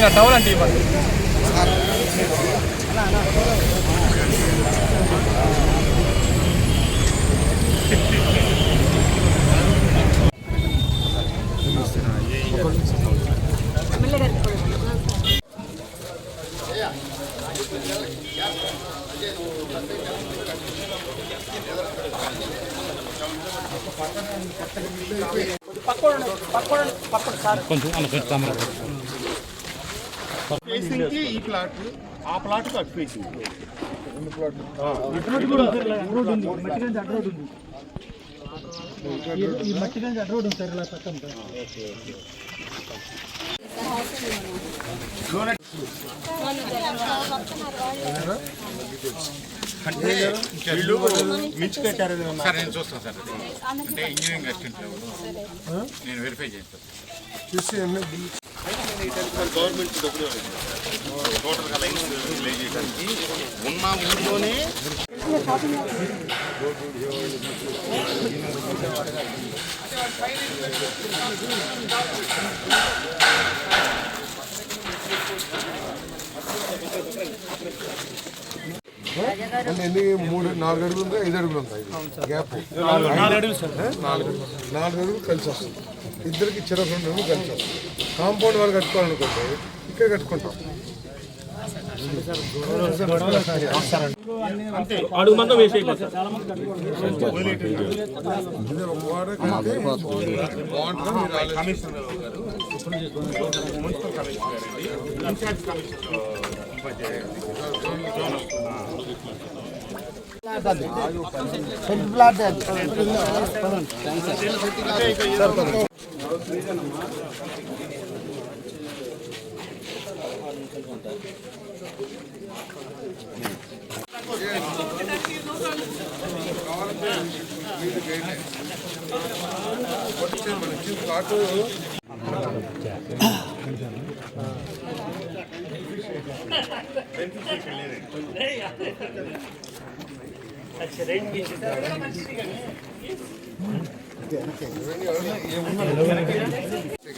నేను టవల్ అంటే ఇవ్వండి. కొంచెం అలా కొంచెం ఈ ప్లాట్ ఆ అటు ఫేసింగ్ అంటే వీళ్ళు మించి కట్టారు సార్ నేను చూస్తాను సార్. అంటే ఇంజనీరింగ్ అసిస్టెంట్ నేను వెరిఫై చేస్తాను. గవర్నమెంట్ డబ్బులు టోటల్గా లైన్స్ లే చేయడానికి ఉన్న అంటే ఎన్ని మూడు నాలుగు అడుగులు. ఉందా ఐదు అడుగులు. ఉంటాయి గ్యాప్ నాలుగు అడుగులు. నాలుగు అడుగులు కలిసి వస్తుంది. ఇద్దరికి అడుగులు కలిసి వస్తుంది. కాంపౌండ్ వాళ్ళు కట్టుకోవాలనుకుంటే ఇక్కడ కట్టుకుంటాం. అడుగు మందం ఒక వాడ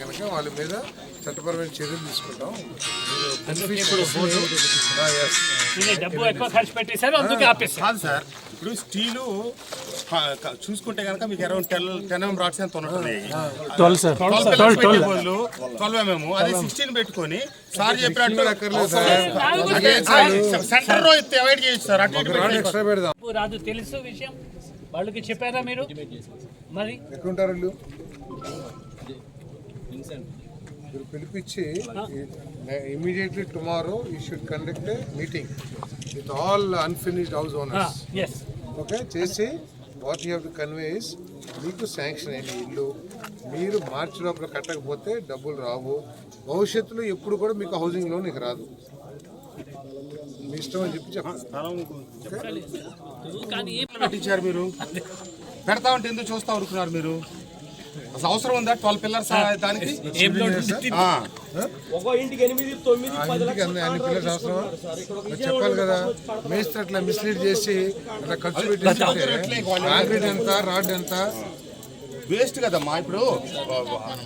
కనుక వాళ్ళ మీద చట్టపరమైన చర్యలు తీసుకుంటాం. కాదు సార్. ఇప్పుడు స్టీలు చూసుకుంటే కనుక మీకు around ten ten mm rods ఎంత ఉన్నట్టున్నాయి ట్వెల్వ్ ఎంఎం అదే సిక్స్టీన్ పెట్టుకొని సార్ చెప్పినట్టు సెంటర్లో అవాయిడ్ చేయొచ్చు సార్. రాదు తెలుసు విషయం. వాళ్ళకి చెప్పారా మీరు? మరి? ఎక్కడుంటారు వీళ్ళు? మీరు పిలిపించి immediately tomorrow you should conduct a meeting with all unfinished house owners okay చేసి what you have to conveys మీకు శాంక్షన్ అయిన ఇల్లు. మీరు మార్చి లోపల కట్టకపోతే డబ్బులు రావు. భవిష్యత్తులో ఎప్పుడు కూడా మీకు హౌసింగ్ లోన్ ఇక రాదు. మీ ఇష్టం అని చెప్పి చెప్పండి. కానీ కట్టించారు మీరు? పెడతా ఉంటే ఎందుకు చూస్తా ఊరుకున్నారు మీరు? అసలు అవసరం ఉందా? ట్వెల్వ్ పిల్లర్స్ దానికి? చెప్పాలి కదా మేస్త్రి అట్లా మిస్లీడ్ చేసి అట్లా ఖర్చు కాంక్రీట్ ఎంత రాడ్ ఎంత? వేస్ట్ కదమ్మా ఇప్పుడు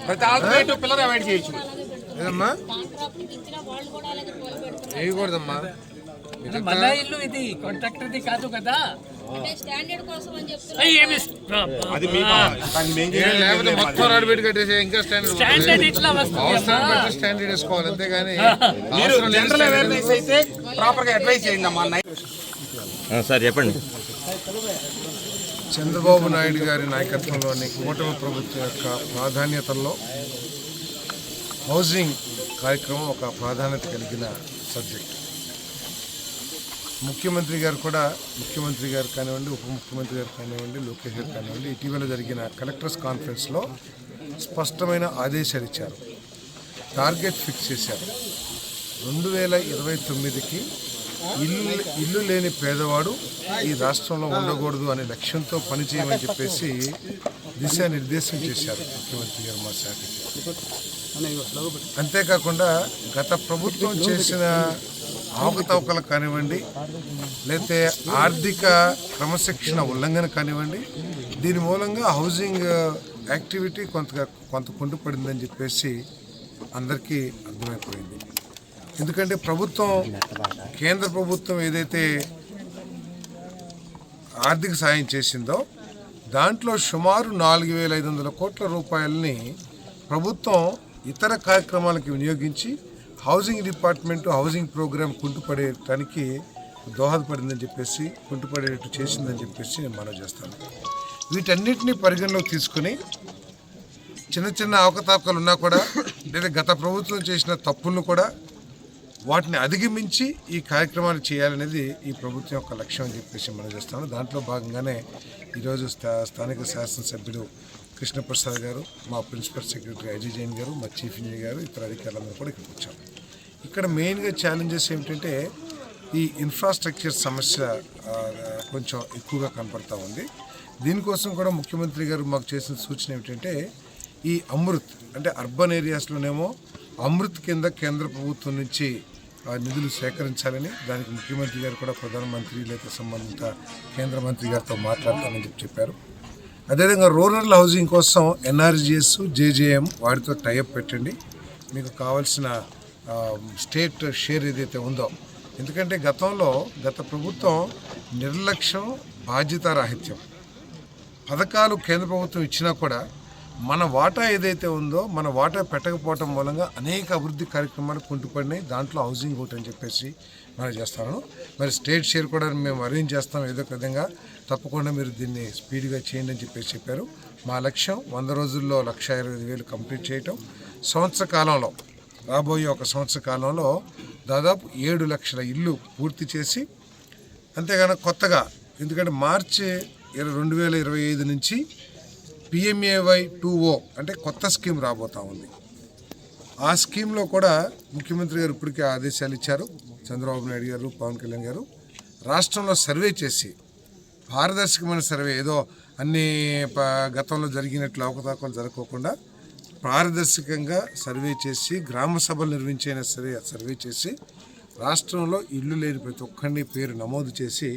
ప్రతి ఆల్టర్నేటివ్ పిల్లర్ అవాయిడ్ చేయొచ్చు. ఏదమ్మా? వేయకూడదమ్మా. మన ఇల్లు ఇది కాంట్రాక్టర్ది కాదు కదా. స్టాండర్డ్ ఇట్లా వస్తుంది వేసుకోవాలి అంతేగాని మీరు జనరల్ అవేర్నెస్ అయితే ప్రాపర్గా అడ్వైస్ చేయండి అమ్మా సార్ చెప్పండి. చంద్రబాబు నాయుడు గారి నాయకత్వంలోని కూటమి ప్రభుత్వం యొక్క ప్రాధాన్యతల్లో హౌసింగ్ కార్యక్రమం ఒక ప్రాధాన్యత కలిగిన సబ్జెక్ట్ ముఖ్యమంత్రి గారు కూడా ముఖ్యమంత్రి గారు కానివ్వండి ఉప ముఖ్యమంత్రి గారు కానివ్వండి లోకేష్ గారు కానివ్వండి ఇటీవల జరిగిన కలెక్టర్స్ కాన్ఫరెన్స్లో స్పష్టమైన ఆదేశాలు ఇచ్చారు. టార్గెట్ ఫిక్స్ చేశారు. రెండు వేల ఇరవై తొమ్మిదికి ఇల్లు ఇల్లు లేని పేదవాడు ఈ రాష్ట్రంలో ఉండకూడదు అనే లక్ష్యంతో పనిచేయమని చెప్పేసి దిశానిర్దేశం చేశారు ముఖ్యమంత్రి గారు మా శాఖకి. అంతేకాకుండా గత ప్రభుత్వం చేసిన అవకతవకలు కానివ్వండి లేకపోతే ఆర్థిక క్రమశిక్షణ ఉల్లంఘన కానివ్వండి దీని మూలంగా హౌసింగ్ యాక్టివిటీ కొంత కొంత కుంటుపడిందని చెప్పేసి అందరికీ అర్థమైపోయింది. ఎందుకంటే ప్రభుత్వం కేంద్ర ప్రభుత్వం ఏదైతే ఆర్థిక సాయం చేసిందో దాంట్లో సుమారు నాలుగు వేల ఐదు వందల కోట్ల రూపాయలని ప్రభుత్వం ఇతర కార్యక్రమాలకి వినియోగించి హౌసింగ్ డిపార్ట్మెంట్ హౌసింగ్ ప్రోగ్రామ్ కుంటుపడేటానికి దోహదపడిందని చెప్పేసి కుంటుపడేటట్టు చేసిందని చెప్పేసి నేను మనం చేస్తాను. వీటన్నిటిని పరిగణలోకి తీసుకుని చిన్న చిన్న అవకతవకలు ఉన్నా కూడా లేదా గత ప్రభుత్వం చేసిన తప్పులను కూడా వాటిని అధిగమించి ఈ కార్యక్రమాలు చేయాలనేది ఈ ప్రభుత్వం యొక్క లక్ష్యం అని చెప్పేసి మనం చేస్తాము దాంట్లో భాగంగానే ఈరోజు స్థా స్థానిక శాసనసభ్యుడు కృష్ణప్రసాద్ గారు మా ప్రిన్సిపల్ సెక్రటరీ అజయ్ జైన్ గారు మా చీఫ్ ఇంజనీర్ గారు ఇతర అధికారులందరూ కూడా ఇక్కడికి వచ్చాము ఇక్కడ మెయిన్గా ఛాలెంజెస్ ఏమిటంటే ఈ ఇన్ఫ్రాస్ట్రక్చర్ సమస్య కొంచెం ఎక్కువగా కనపడతా ఉంది. దీనికోసం కూడా ముఖ్యమంత్రి గారు మాకు చేసిన సూచన ఏమిటంటే ఈ అమృత్ అంటే అర్బన్ ఏరియాస్లోనేమో అమృత్ కింద కేంద్ర ప్రభుత్వం నుంచి నిధులు సేకరించాలని దానికి ముఖ్యమంత్రి గారు కూడా ప్రధానమంత్రి లేదా సంబంధిత కేంద్ర మంత్రి గారితో మాట్లాడతానని చెప్పి చెప్పారు. అదేవిధంగా రూరల్ హౌసింగ్ కోసం ఎన్ఆర్జిఎస్ జేజేఎం వాటితో టైఅప్ పెట్టండి. మీకు కావాల్సిన స్టేట్ షేర్ ఏదైతే ఉందో. ఎందుకంటే గతంలో గత ప్రభుత్వం నిర్లక్ష్యం బాధ్యతారాహిత్యం పథకాలు కేంద్ర ప్రభుత్వం ఇచ్చినా కూడా మన వాటా ఏదైతే ఉందో మన వాటా పెట్టకపోవటం మూలంగా అనేక అభివృద్ధి కార్యక్రమాలు కుంటుపడినాయి. దాంట్లో హౌసింగ్ ఒకటి అని చెప్పేసి మనం చేస్తాను. మరి స్టేట్ షేర్ కూడా మేము అరేంజ్ చేస్తాం. ఏదో ఒక విధంగా తప్పకుండా మీరు దీన్ని స్పీడ్గా చేయండి అని చెప్పేసి చెప్పారు. మా లక్ష్యం వంద రోజుల్లో లక్ష ఇరవై వేలు కంప్లీట్ చేయటం. సంవత్సర కాలంలో రాబోయే ఒక సంవత్సర కాలంలో దాదాపు ఏడు లక్షల ఇల్లు పూర్తి చేసి అంతేగాని కొత్తగా ఎందుకంటే మార్చి ఇరవై రెండు వేల ఇరవై ఐదు నుంచి పిఎంఏవై టూ ఓ అంటే కొత్త స్కీమ్ రాబోతా ఉంది. ఆ స్కీమ్లో కూడా ముఖ్యమంత్రి గారు ఇప్పటికే ఆదేశాలు ఇచ్చారు. చంద్రబాబు నాయుడు గారు పవన్ కళ్యాణ్ గారు రాష్ట్రంలో సర్వే చేసి పారదర్శకమైన సర్వే ఏదో అన్ని ప- గతంలో జరిగినట్లు అవకతవకలు జరగకోకుండా పారదర్శకంగా సర్వే చేసి గ్రామ సభలు నిర్వహించిన సరే సర్వే చేసి రాష్ట్రంలో ఇల్లు లేని ప్రతి ఒక్కరిని పేరు నమోదు చేసి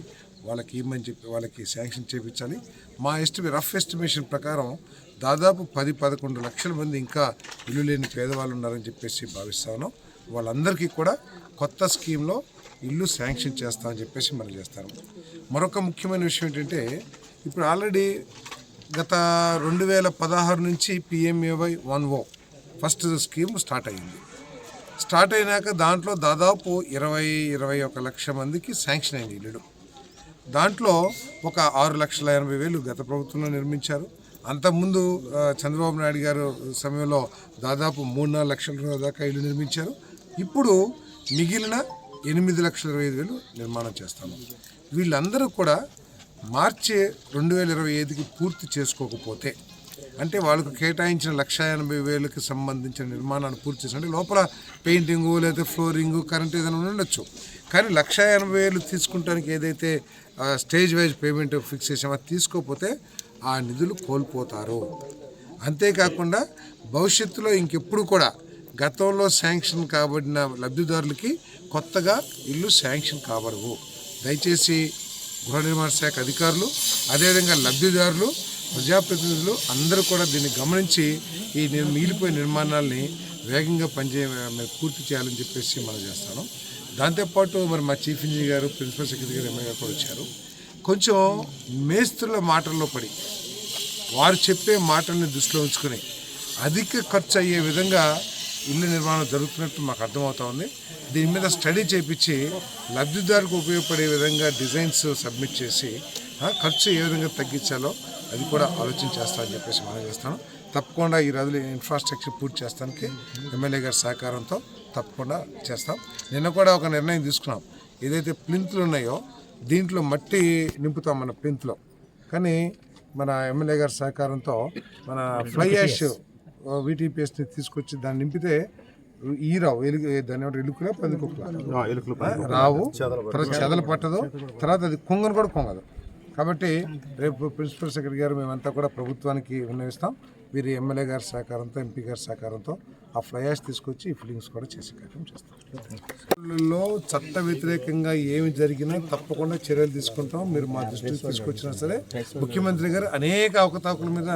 వాళ్ళకి ఇమ్మని చెప్పి వాళ్ళకి శాంక్షన్ చేయించాలి మా ఎస్టిమే రఫ్ ఎస్టిమేషన్ ప్రకారం దాదాపు పది పదకొండు లక్షల మంది ఇంకా ఇల్లు లేని పేదవాళ్ళు ఉన్నారని చెప్పేసి భావిస్తాను వాళ్ళందరికీ కూడా కొత్త స్కీమ్లో ఇల్లు శాంక్షన్ చేస్తామని చెప్పేసి మనం చేస్తాను మరొక ముఖ్యమైన విషయం ఏంటంటే ఇప్పుడు ఆల్రెడీ గత రెండు వేల పదహారు నుంచి PMAY one O first scheme start అయింది స్టార్ట్ అయినాక దాంట్లో దాదాపు ఇరవై ఇరవై ఒక లక్ష మందికి శాంక్షన్ అయింది ఇల్లు దాంట్లో ఒక ఆరు లక్షల ఎనభై వేలు గత ప్రభుత్వంలో నిర్మించారు. అంతకుముందు చంద్రబాబు నాయుడు గారు సమయంలో దాదాపు మూడు నాలుగు లక్షల దాకా ఇల్లు నిర్మించారు. ఇప్పుడు మిగిలిన ఎనిమిది లక్షల ఇరవై ఐదు వేలు నిర్మాణం చేస్తాము. వీళ్ళందరూ కూడా మార్చి రెండు వేల ఇరవై ఐదుకి పూర్తి చేసుకోకపోతే అంటే వాళ్ళకు కేటాయించిన లక్ష ఎనభై వేలకు సంబంధించిన నిర్మాణాన్ని పూర్తి చేసి అంటే లోపల పెయింటింగు లేదా ఫ్లోరింగు కరెంట్ ఏదైనా ఉండొచ్చు. కానీ లక్ష ఎనభై వేలు తీసుకుంటానికి ఏదైతే స్టేజ్ వైజ్ పేమెంట్ ఫిక్స్ చేసామో తీసుకోకపోతే ఆ నిధులు కోల్పోతారు. అంతేకాకుండా భవిష్యత్తులో ఇంకెప్పుడు కూడా గతంలో శాంక్షన్ కాబడిన లబ్ధిదారులకి కొత్తగా ఇల్లు శాంక్షన్ కాబడవు దయచేసి గృహ నిర్మాణ శాఖ అధికారులు అదేవిధంగా లబ్ధిదారులు ప్రజాప్రతినిధులు అందరూ కూడా దీన్ని గమనించి ఈ మిగిలిపోయిన నిర్మాణాలని వేగంగా పనిచే పూర్తి చేయాలని చెప్పేసి మనం చేస్తాను. దాంతోపాటు మరి మా చీఫ్ ఇంజనీర్ గారు ప్రిన్సిపల్ సెక్రటరీ గారు ఎమ్మెల్యే గారు కూడా వచ్చారు. కొంచెం మేస్త్రుల మాటల్లో పడి వారు చెప్పే మాటల్ని దృష్టిలో ఉంచుకొని అధిక ఖర్చు అయ్యే విధంగా ఇల్లు నిర్మాణం జరుగుతున్నట్టు మాకు అర్థమవుతా ఉంది. దీని మీద స్టడీ చేపించి లబ్ధిదారుకు ఉపయోగపడే విధంగా డిజైన్స్ సబ్మిట్ చేసి ఖర్చు ఏ విధంగా తగ్గించాలో అది కూడా ఆలోచన చేస్తానని చెప్పేసి మనం చేస్తాను. తప్పకుండా ఈ రోజులు ఇన్ఫ్రాస్ట్రక్చర్ పూర్తి చేస్తానికి ఎమ్మెల్యే గారి సహకారంతో తప్పకుండా చేస్తాం. నిన్న కూడా ఒక నిర్ణయం తీసుకున్నాం. ఏదైతే ప్లింత్లు ఉన్నాయో దీంట్లో మట్టి నింపుతాం మన ప్లింత్లో. కానీ మన ఎమ్మెల్యే గారి సహకారంతో మన ఫ్లై యాష్ వీటీపీఎస్ని తీసుకొచ్చి దాన్ని నింపితే ఈ రావు ఎలుగు దాని ఏమంటారు? ఎలుకలా? పందికొక్కులా రావు తర్వాత చెదలు పట్టదు. తర్వాత అది కొంగను కూడా కొంగదు. కాబట్టి రేపు ప్రిన్సిపల్ సెక్రటరీ గారు మేమంతా కూడా ప్రభుత్వానికి విన్నవిస్తాం. వీరి ఎమ్మెల్యే గారి సహకారంతో ఎంపీ గారి సహకారంతో ఆ ఫ్లయాష్ తీసుకొచ్చి ఈ ఫిల్లింగ్స్ కూడా చేసే కార్యక్రమం చేస్తాం. చట్ట వ్యతిరేకంగా ఏమి జరిగినా తప్పకుండా చర్యలు తీసుకుంటాం. మీరు మా దృష్టికి తీసుకొచ్చినా సరే ముఖ్యమంత్రి గారు అనేక అవకతవకల మీద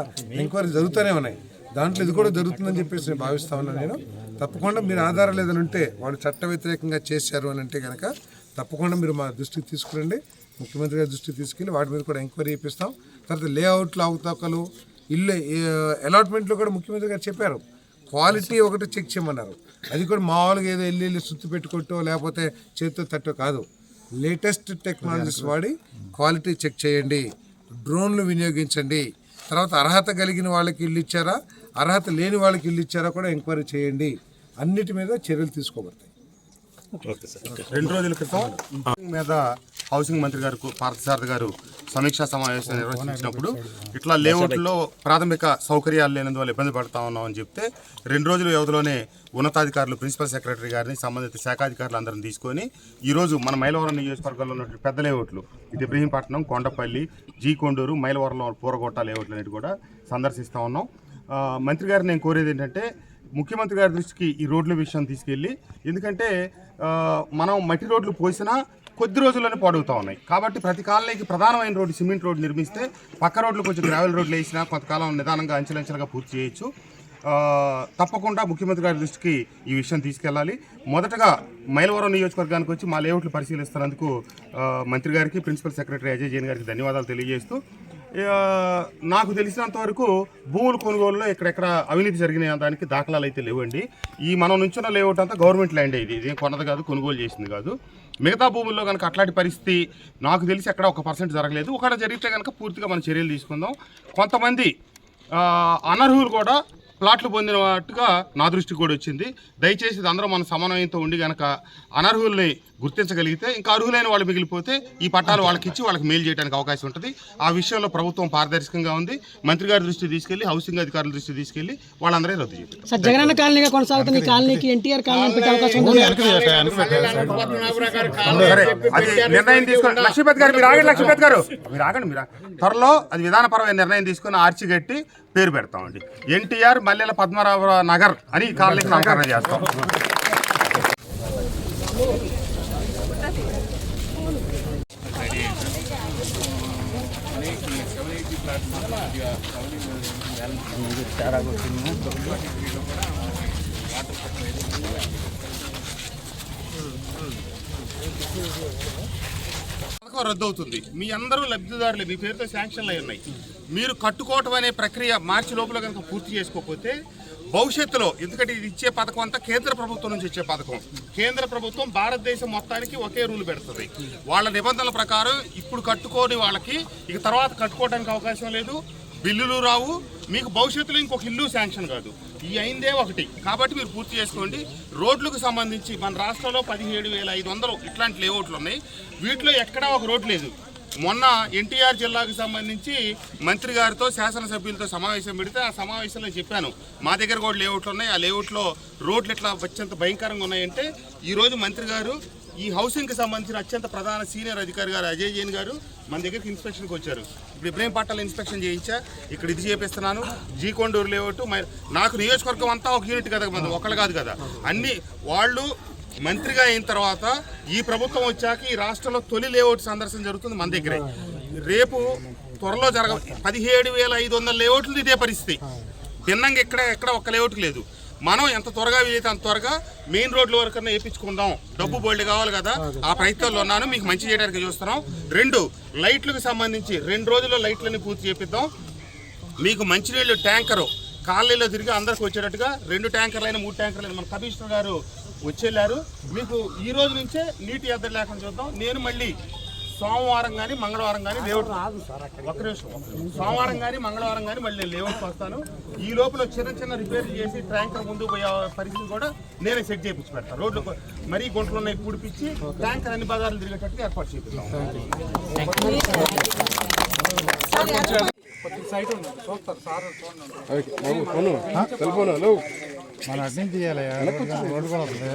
ఎంక్వైరీ జరుగుతూనే ఉన్నాయి. దాంట్లో ఇది కూడా జరుగుతుందని చెప్పేసి నేను భావిస్తా ఉన్నాను నేను. తప్పకుండా మీరు ఆధారాలు ఏదైనా ఉంటే వాళ్ళు చట్ట వ్యతిరేకంగా చేశారు అని అంటే కనుక తప్పకుండా మీరు మా దృష్టికి తీసుకురండి. ముఖ్యమంత్రి గారి దృష్టికి తీసుకెళ్ళి వాటి మీద కూడా ఎంక్వైరీ ఇప్పిస్తాం తర్వాత లేఅవుట్లు అవతాకలు ఇల్లు అలాట్మెంట్లు కూడా ముఖ్యమంత్రి గారు చెప్పారు. క్వాలిటీ ఒకటి చెక్ చేయమన్నారు. అది కూడా మామూలుగా ఏదో వెళ్ళి వెళ్ళి సుత్తు పెట్టుకుంటూ లేకపోతే చేతితో తట్టో కాదు. లేటెస్ట్ టెక్నాలజీస్ వాడి క్వాలిటీ చెక్ చేయండి. డ్రోన్లు వినియోగించండి. తర్వాత అర్హత కలిగిన వాళ్ళకి ఇల్లు ఇచ్చారా? అర్హత లేని వాళ్ళకి ఇల్లు ఇచ్చారా కూడా ఎంక్వైరీ చేయండి. అన్నిటి మీద చర్యలు తీసుకోబడతాయి. రెండు రోజుల క్రితం మీద హౌసింగ్ మంత్రి గారు పార్థసారథి గారు సమీక్షా సమావేశం నిర్వహించినప్పుడు ఇట్లా లేఅవుట్లో ప్రాథమిక సౌకర్యాలు లేనందువల్ల ఇబ్బంది పడతా ఉన్నాం అని చెప్తే రెండు రోజుల వ్యవధిలోనే ఉన్నతాధికారులు ప్రిన్సిపల్ సెక్రటరీ గారిని సంబంధిత శాఖాధికారులు అందరిని తీసుకొని ఈరోజు మన మైలవరం నియోజకవర్గంలో ఉన్న పెద్ద లేఅవుట్లు ఇటు ఇబ్రహీంపట్నం కొండపల్లి జీ కొండూరు మైలవరంలో పూరగొట్ట లేఅవుట్లు అనేవి కూడా సందర్శిస్తూ ఉన్నాం. మంత్రి గారు నేను కోరేది ఏంటంటే ముఖ్యమంత్రి గారి దృష్టికి ఈ రోడ్ల విషయం తీసుకెళ్ళి ఎందుకంటే మనం మట్టి రోడ్లు పోసినా కొద్ది రోజుల్లోనే పాడవుతా ఉన్నాయి. కాబట్టి ప్రతి కాలనీకి ప్రధానమైన రోడ్డు సిమెంట్ రోడ్డు నిర్మిస్తే పక్క రోడ్లు కొంచెం గ్రావెల్ రోడ్లు వేసినా కొంతకాలం నిదానంగా అంచెలంచెలుగా పూర్తి చేయొచ్చు. తప్పకుండా ముఖ్యమంత్రి గారి దృష్టికి ఈ విషయం తీసుకెళ్ళాలి. మొదటగా మైలవరం నియోజకవర్గానికి వచ్చి మా లేఅవుట్లు పరిశీలిస్తున్నందుకు మంత్రి గారికి ప్రిన్సిపల్ సెక్రటరీ అజయ్ జైన్ గారికి ధన్యవాదాలు తెలియజేస్తూ నాకు తెలిసినంత వరకు భూముల కొనుగోలులో ఎక్కడెక్కడ అవినీతి జరిగిన దానికి దాఖలాలు అయితే లేవండి. ఈ మనం నుంచున్న లేఅవుట్ అంతా గవర్నమెంట్ ల్యాండ్ ఇది. ఇది కొనది కాదు కొనుగోలు చేసింది కాదు. మిగతా భూముల్లో కనుక అట్లాంటి పరిస్థితి నాకు తెలిసి ఎక్కడ ఒక పర్సెంట్ జరగలేదు. ఒకటి జరిగితే కనుక పూర్తిగా మనం చర్యలు తీసుకుందాం. కొంతమంది అనర్హులు కూడా ప్లాట్లు పొందినట్టుగా నా దృష్టికి కూడా వచ్చింది దయచేసి ఇది అందరూ మన సమన్వయంతో ఉండి గనక అనర్హుల్ని గుర్తించగలిగితే ఇంకా అర్హులైన వాళ్ళు మిగిలిపోతే ఈ పట్టాలు వాళ్ళకి ఇచ్చి వాళ్ళకి మేలు చేయడానికి అవకాశం ఉంటుంది ఆ విషయంలో ప్రభుత్వం పారదర్శకంగా ఉంది మంత్రి గారి దృష్టి తీసుకెళ్ళి హౌసింగ్ అధికారుల దృష్టి తీసుకెళ్ళి వాళ్ళందరే రద్దు చేయాలి జగనన్న కాలనీగా కాలనీకి ఎన్టీఆర్ కాలనీ పెట్టే అవకాశం నిర్ణయం తీసుకొని లక్ష్మీపతి గారు మీరు ఆగండి లక్ష్మీపతి గారు మీరు ఆగండి మీరు ఆగండి. త్వరలో అది విధానపరమైన నిర్ణయం తీసుకొని ఆర్చి కట్టి పేరు పెడతామండి. ఎన్టీఆర్ మల్లెల పద్మనాభ నగర్ అని కాలనీకి నామకరణం చేస్తాం. పథకం రద్దు అవుతుంది మీ అందరూ లబ్ధిదారులు మీ పేరుతో శాంక్షన్లు అయి ఉన్నాయి. మీరు కట్టుకోవటం అనే ప్రక్రియ మార్చి లోపల కనుక పూర్తి చేసుకోకపోతే భవిష్యత్తులో ఎందుకంటే ఇది ఇచ్చే పథకం అంతా కేంద్ర ప్రభుత్వం నుంచి ఇచ్చే పథకం. కేంద్ర ప్రభుత్వం భారతదేశం మొత్తానికి ఒకే రూల్ పెడుతుంది. వాళ్ళ నిబంధనల ప్రకారం ఇప్పుడు కట్టుకోని వాళ్ళకి ఇక తర్వాత కట్టుకోవడానికి అవకాశం లేదు. బిల్లులు రావు. మీకు భవిష్యత్తులో ఇంకొక ఇల్లు శాంక్షన్ కాదు. ఈ అయిందే ఒకటి. కాబట్టి మీరు పూర్తి చేసుకోండి. రోడ్లకు సంబంధించి మన రాష్ట్రంలో పదిహేడు వేల ఐదు వందలు ఇట్లాంటి లేఅవుట్లు ఉన్నాయి. వీటిలో ఎక్కడా ఒక రోడ్ లేదు. మొన్న ఎన్టీఆర్ జిల్లాకు సంబంధించి మంత్రి గారితో శాసనసభ్యులతో సమావేశం పెడితే ఆ సమావేశంలో చెప్పాను. మా దగ్గర కూడా లేఅవుట్లు ఉన్నాయి. ఆ లేఅవుట్లో రోడ్లు ఎట్లా అత్యంత భయంకరంగా ఉన్నాయంటే ఈరోజు మంత్రి గారు ఈ హౌసింగ్కి సంబంధించిన అత్యంత ప్రధాన సీనియర్ అధికారి గారు అజయ్ జైన్ గారు మన దగ్గరికి ఇన్స్పెక్షన్కి వచ్చారు. ఇప్పుడు ఇబ్రహీం పట్టాల ఇన్స్పెక్షన్ చేయించా. ఇక్కడ ఇది చేపిస్తున్నాను. జీ కొండూరు లేఅవుట్ నాకు నియోజకవర్గం అంతా ఒక యూనిట్ కదా మన ఒకళ్ళు కాదు కదా. అన్ని వాళ్ళు మంత్రిగా అయిన తర్వాత ఈ ప్రభుత్వం వచ్చాక ఈ రాష్ట్రంలో తొలి లేఅవుట్ సందర్శన జరుగుతుంది మన దగ్గరే. రేపు త్వరలో జరగ పదిహేడు వేల ఐదు వందల లేఅవుట్లు ఇదే పరిస్థితి. భిన్నంగా ఎక్కడ ఎక్కడ ఒక్క లేఅవుట్ లేదు. మనం ఎంత త్వరగా వీలైతే అంత త్వరగా మెయిన్ రోడ్ల వరకు వేయించుకుందాం డబ్బు బోల్డ్ కావాలి కదా. ఆ ప్రయత్నంలో ఉన్నాను. మీకు మంచి చేయడానికి చూస్తున్నాం. రెండు లైట్లకు సంబంధించి రెండు రోజుల్లో లైట్లని పూర్తి చేపిద్దాం. మీకు మంచినీళ్ళు ట్యాంకరు. కాలనీలో తిరిగి అందరికి వచ్చేటట్టుగా రెండు ట్యాంకర్లైన మూడు ట్యాంకర్లైన మన కమిషనర్ గారు వచ్చేళ్ళారు. మీకు ఈ రోజు నుంచే నీటి ఎద్దడి లేకుండా చూద్దాం. నేను మళ్ళీ సోమవారం కానీ మంగళవారం కానీ లేఅవుట్ ఒక్క నిమిషం. సోమవారం కానీ మంగళవారం కానీ మళ్ళీ నేను లేఅవుట్కి వస్తాను. ఈ లోపల చిన్న చిన్న రిపేర్లు చేసి ట్యాంకర్ ముందుకు పోయే పరిస్థితి కూడా నేనే సెట్ చేయించి పెడతాను రోడ్లు మరీ గుంటలు ఉన్నాయి పూడిపించి ట్యాంకర్ అన్ని బజార్లు తిరిగేటట్టుగా ఏర్పాటు చేపిస్తాం మన అడ్డం తీయాలి రోడ్డు కూడా వస్తుంది